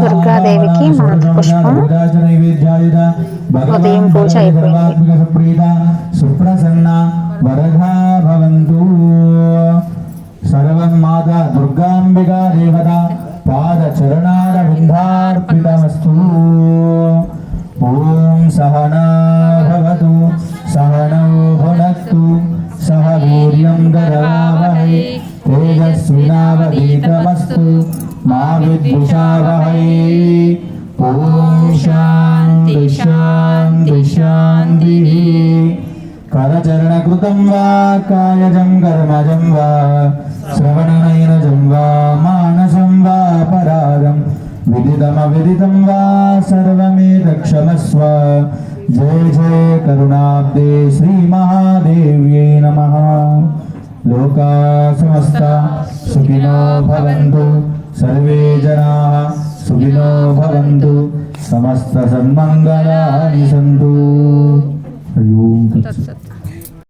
దుర్గాదేవికి మాలతి పుష్పం. ఉదయం పూజ అయిపోయింది. సర్వం మాత దుర్గాంబికా దేవత పాద చరణార విందార్పితమస్తు ఓం సహనాభవతు సహనౌ భునక్తు సహ వీర్యం దదావహై తేజస్వినావధీతమస్తు मा विद्विषावहै ॐ शान्ति शान्ति शान्तिः करचरणकृतं वा कायजं कर्मजं वा श्रवणनैनजं वा मानसं वा परागं विदितमविदितं वा सर्वमेतक्षमस्व जय जय करुणाब्दे श्रीमहादेव्यै नमः लोका समस्ता सुखिनो भवन्तु సర్వే జనా సుఖినో భవంతు. సమస్త సన్మంగళాని సంతు. హరి ఓం